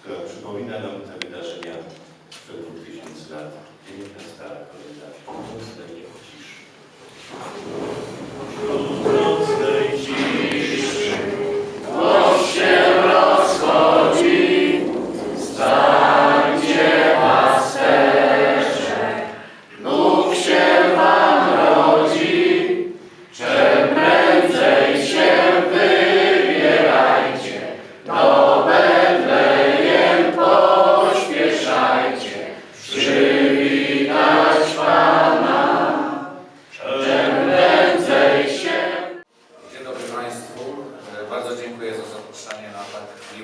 która przypomina nam te wydarzenia sprzed dwóch tysięcy lat. Piękna stara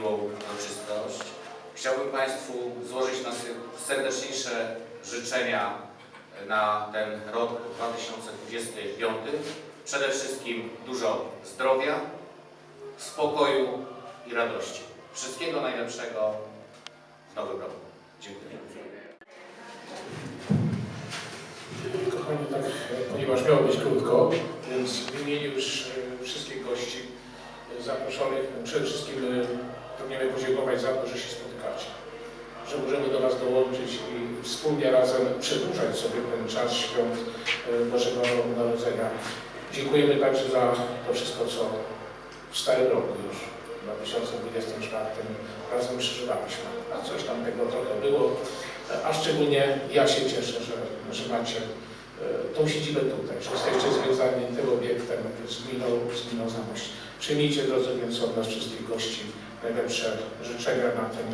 miłą uroczystość. Chciałbym Państwu złożyć najserdeczniejsze życzenia na ten rok 2025. Przede wszystkim dużo zdrowia, spokoju i radości. Wszystkiego najlepszego w nowym roku. Dziękuję. Kochani, tak, ponieważ miało być krótko, więc w imieniu już e, wszystkich gości e, zaproszonych przede wszystkim pragniemy podziękować za to, że się spotykacie, że możemy do Was dołączyć i wspólnie razem przedłużać sobie ten czas świąt e, Bożego Narodzenia. Dziękujemy także za to wszystko, co w starym roku już, w 2024 razem przeżywaliśmy. A coś tam tego trochę było, a szczególnie ja się cieszę, że, że macie e, tą siedzibę tutaj, że jesteście związani tym obiektem z gminą, z gminą Zamość. Przyjmijcie, drodzy więc, od nas wszystkich gości najlepsze życzenia na ten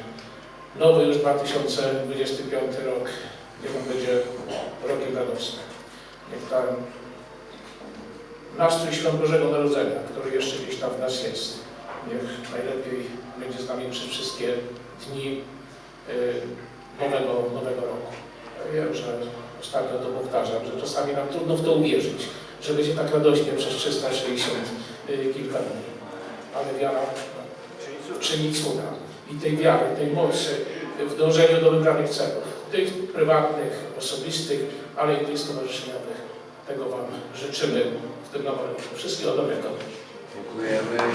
nowy już 2025 rok. Niech on będzie rokiem radosnym. Niech ten nastrój Świąt Bożego Narodzenia, który jeszcze gdzieś tam w nas jest, niech najlepiej będzie z nami przez wszystkie dni e, nowego, nowego roku. Ja wiem, że ostatnio to powtarzam, że czasami nam trudno w to uwierzyć, że będzie tak radośnie przez 360 y, kilka dni. Ale wiara czyni cuda. I tej wiary, tej mocy w dążeniu do wybranych celów, tych prywatnych, osobistych, ale i tych stowarzyszeniowych. Tego Wam życzymy w tym nowym roku. Wszystkiego dobrego. Dziękujemy.